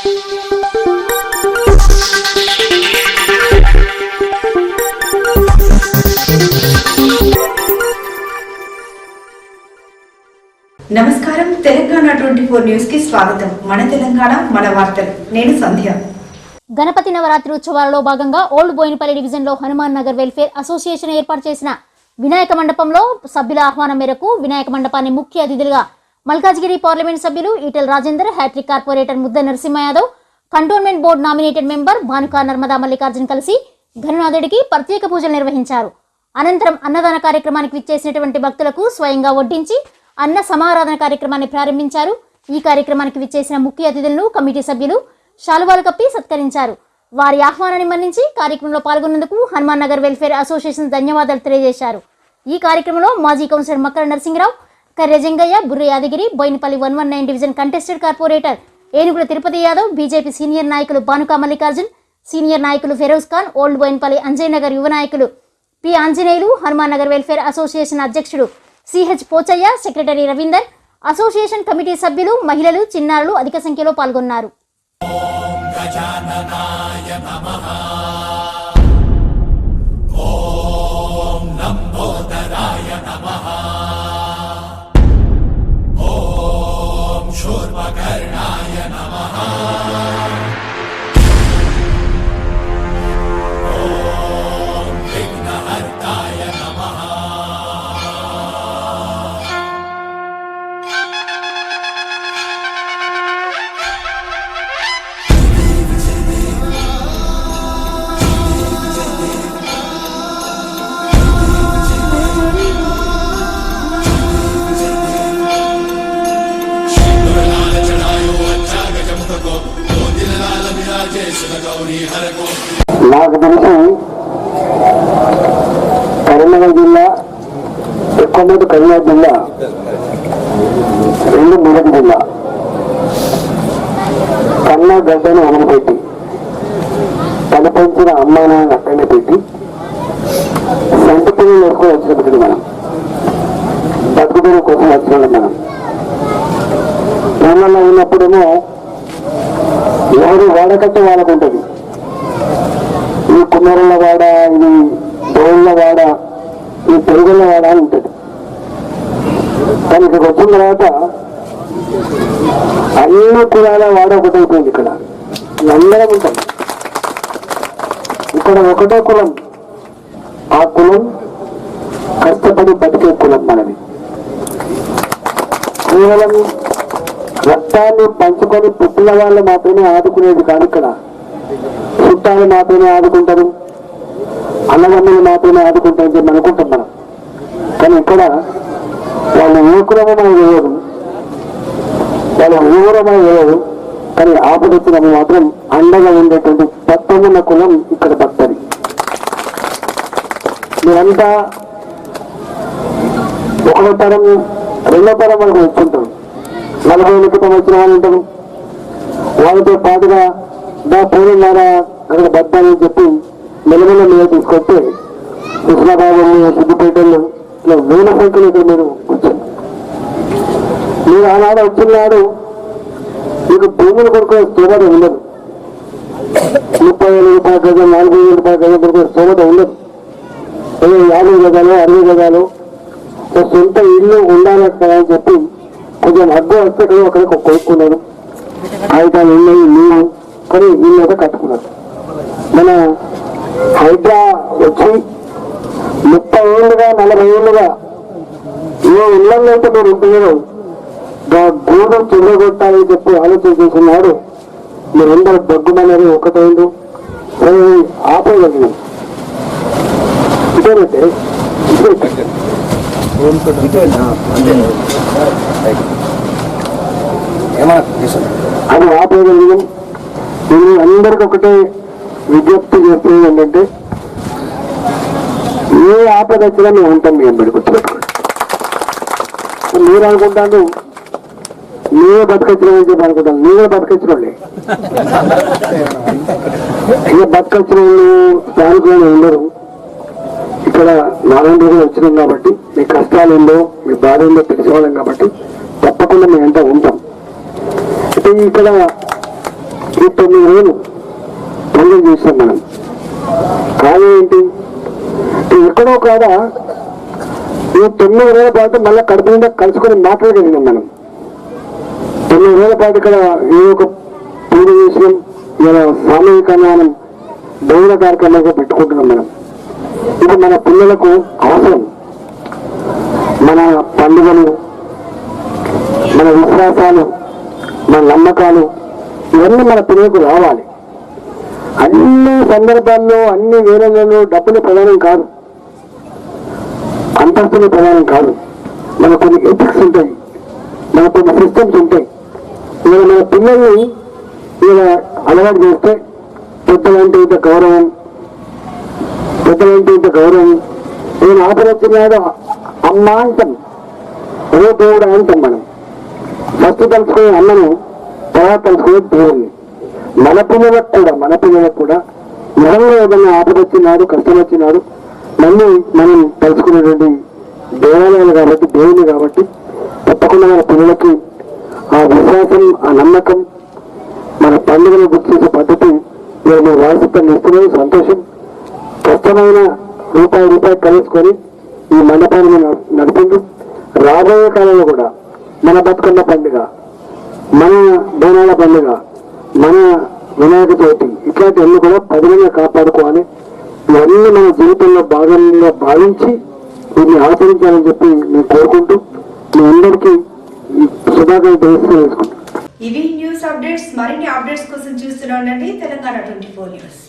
నమస్కారం. Telangana twenty four న్యూస్కి స్వాగతం. మన తెలంగాణ మన వార్తలు. నేను సంధ్య. గణపతి నవరాత్రి ఉత్సవాలలో భాగంగా ఓల్డ్ బోయినపల్లి డివిజన్లో హనుమాన్ నగర్ వెల్ఫేర్ అసోసియేషన్ ఏర్పాటు చేసిన వినాయక మండపంలో సభ్యుల ఆహ్వానం మేరకు వినాయక మండపాన్ని ముఖ్య అతిథులుగా మల్కాజ్గిరి పార్లమెంట్ సభ్యులు Eatala Rajender hat trick corporator Mudda Narasimha Yadav cantonment board nominated member Bhanuka Narmada Mallikarjun కలిసి ఘననాథుడికి ప్రత్యేక పూజలు నిర్వహించారు. అనంతరం అన్నదాన కార్యక్రమానికి విచ్చేసినటువంటి భక్తులకు స్వయంగా వడ్డించి అన్న సమారాధన కార్యక్రమాన్ని ప్రారంభించారు. ఈ కార్యక్రమానికి విచ్చేసిన ముఖ్య అతిథులను కమిటీ సభ్యులు శాలువాలు కప్పి సత్కరించారు. వారి ఆహ్వానాన్ని మన్నించి కార్యక్రమంలో పాల్గొన్నందుకు హనుమాన్ నగర్ వెల్ఫేర్ అసోసియేషన్ ధన్యవాదాలు తెలియజేశారు. ఈ కార్యక్రమంలో మాజీ councillor Makkara Narasimharao Karre Jangaiah Burra Yadagiri Bowenpally one one nine division contested corporator. Enugula Tirupati Yadav BJP senior నాయకులు భానుకా మల్లికార్జున్ సీనియర్ నాయకులు ఫెరోజ్ ఖాన్ ఓల్డ్ బోయినపల్లి అంజయ్ నగర్ యువ నాయకులు P Anjaneyulu Hanuman Nagar welfare association అధ్యక్షుడు CH Pochaiah secretary Ravinder association committee సభ్యులు మహిళలు చిన్నారులు అధిక సంఖ్యలో పాల్గొన్నారు. నాకు తెలిసి కరీంనగర్ జిల్లా ఎక్కువ మంది కరీంనగర్ జిల్లా రెండు మెదక్ జిల్లా కన్నా గడ్డను అమలు పెట్టి కనిపించిన అమ్మాయిని అక్కడనే పెట్టి సంటి పిల్లలు వేసుకొని వచ్చినప్పుడు మనం బతుకుదల కోసం వచ్చిన మనం. ఊళ్ళలో ఉన్నప్పుడేమో ఎవరు వాడకట్ట వాళ్ళకు ఉంటుంది ఈ కుమ్మరుల వాడ ఇది దేవుళ్ళ వాడ ఈ పెరుగుల వాడ అని ఉంటుంది. కానీ ఇక్కడికి వచ్చిన తర్వాత అన్ని కులాల వాడ ఒకటైపోయింది ఇక్కడ. అందరం ఉంటాం. ఇక్కడ ఒకటే కులం. ఆ కులం కష్టపడి బతికే కులం మనది. కేవలం రక్తాన్ని పంచుకొని పుట్టిన వాళ్ళు మాత్రమే ఆదుకునేది కాదు ఇక్కడ. చుట్టాలు మాత్రమే ఆదుకుంటారు. అన్నదమ్ములు మాత్రమే ఆదుకుంటారని చెప్పి అనుకుంటాం మనం. కానీ ఇక్కడ వాళ్ళు ఏ మనం మనకు తెలియదు వాళ్ళు ఊరో కానీ ఆపద వచ్చినప్పుడు మాత్రం అండగా ఉండేటువంటి తత్వమున్న కులం ఇక్కడ భక్తది మీరంతా ఒకటో తరం రెండో తరం వరకు వచ్చుంటారు నలభై ఏళ్ళ క్రితం వచ్చిన వాళ్ళు ఉంటారు వాళ్ళతో పాటుగా నా పేరున్నారా అక్కడ బద్దాలని చెప్పి మెలమెల మీద తీసుకొస్తే కృష్ణాబాబు సిద్దిపేటలు ఇట్లా వేల సంఖ్యలో ఇక్కడ మీరు కూర్చోండి. మీరు ఆనాడు వచ్చినాడు మీకు భూముల కొరకు స్తోమత ఉండదు. ముప్పై వేల రూపాయల గజం నాలుగు వేల రూపాయల గజం కొరకు స్తోమత ఉండదు. ఏదో యాభై గజాలు అరవై గజాలు సొంత ఇల్లు ఉండాలి కదా అని చెప్పి కొంచెం అడ్డు వస్తే కదా ఒకరికి కొనుక్కున్నారు కాగితాలు ఉన్నాయి నీవు కొని ఇల్లు అయితే కట్టుకున్నారు మన హైడ్రా వచ్చి ముప్పై ఏళ్ళుగా నలభై ఏళ్ళుగా ఏ ఇళ్ళల్లో అయితే మీరు ఉంటున్నారో గా గూడెం చెల్లగొట్టాలని చెప్పి ఆలోచన చేసినాడు మీరందరూ దగ్గుమనేది ఒకటైండు సరే ఇదేనంటే ఇదే అది ఆపేయగలిగినాం నేను అందరికి ఒకటే విజ్ఞప్తి చేస్తున్నది ఏంటంటే ఏ ఆపద వచ్చినా మేము ఉంటాం మేము గుర్తుపెట్టుకోండి. మీరు అనుకుంటాను నీవే బతకొచ్చిన చెప్పి అనుకుంటాను నీవే బతకొచ్చిన వాళ్ళే ఇక బతకొచ్చిన వాళ్ళు స్థానికులు ఉండరు. ఇక్కడ నారాయణ రోజులు వచ్చినాం కాబట్టి మీ కష్టాలు ఏందో మీ బాధ ఏందో తెలిసేవాళ్ళం కాబట్టి తప్పకుండా మేము ఎంత ఉంటాం. అయితే ఇక్కడ ఈ తొమ్మిది రోజులు పండుగ చేస్తాం మనం. కానీ ఏంటి? ఎక్కడో కాదా ఈ తొమ్మిది రోజుల పాటు మళ్ళీ కడుపు నిండా కలుసుకొని మాట్లాడగలిగినాం మనం. తొమ్మిది రోజుల పాటు ఇక్కడ ఏ ఒక పూజ చేసినాం ఇలా సామూహిక మనం దేవుల కార్యక్రమాలుగా పెట్టుకుంటున్నాం మనం. ఇది మన పిల్లలకు అవసరం. మన పండుగలు మన విశ్వాసాలు మన నమ్మకాలు ఇవన్నీ మన పిల్లలకు రావాలి. అన్ని సందర్భాల్లో అన్ని వేళలలో డబ్బులు ప్రధానం కాదు. అంతస్తులు ప్రధానం కాదు. మన కొన్ని ఎథిక్స్ ఉంటాయి. మన కొన్ని సిస్టమ్స్ ఉంటాయి. ఇవాళ మన పిల్లల్ని ఇలా అలవాటు చేస్తే పెద్దలంటే ఇంత గౌరవం పెద్దలంటే ఇంత గౌరవం నేను ఆపరొచ్చినాడు అమ్మ అంటాం. ఓ దేవుడు అంటాం మనం. ఫస్ట్ తలుచుకునే అమ్మను తర్వాత తలుచుకునే దేవుడిని మన పిల్లలకు కూడా మన పిల్లలకు కూడా నిజంగా ఏదైనా ఆపద వచ్చినాడు కష్టం వచ్చినాడు మళ్ళీ మనం తలుచుకునేటువంటి దేవాలయాలు కాబట్టి దేవుని కాబట్టి తప్పకుండా మన పిల్లలకి ఆ విశ్వాసం ఆ నమ్మకం మన పండుగను గుర్తు చేసే పద్ధతి నేను మీ వారసత్వం ఇస్తున్నది సంతోషం. చేసుకొని ఈ మండపాన్ని నడ- నడిపిండు రాబోయే కాలంలో కూడా మన బతుకమ్మ పండుగ మన బోనాల పండుగ మన వినాయక చవితి ఇట్లాంటి అన్ని కూడా పదిలంగా కాపాడుకోవాలి. ఇవన్నీ మన జీవితంలో భాగంగా భావించి వీటిని ఆచరించాలని చెప్పి నేను కోరుకుంటూ మీ అందరికీ శుభాకాంక్షలు ఇవి న్యూస్ అప్డేట్స్ మరిన్ని అప్డేట్స్ కోసం చూస్తూనే ఉండండి. Telangana twenty four news.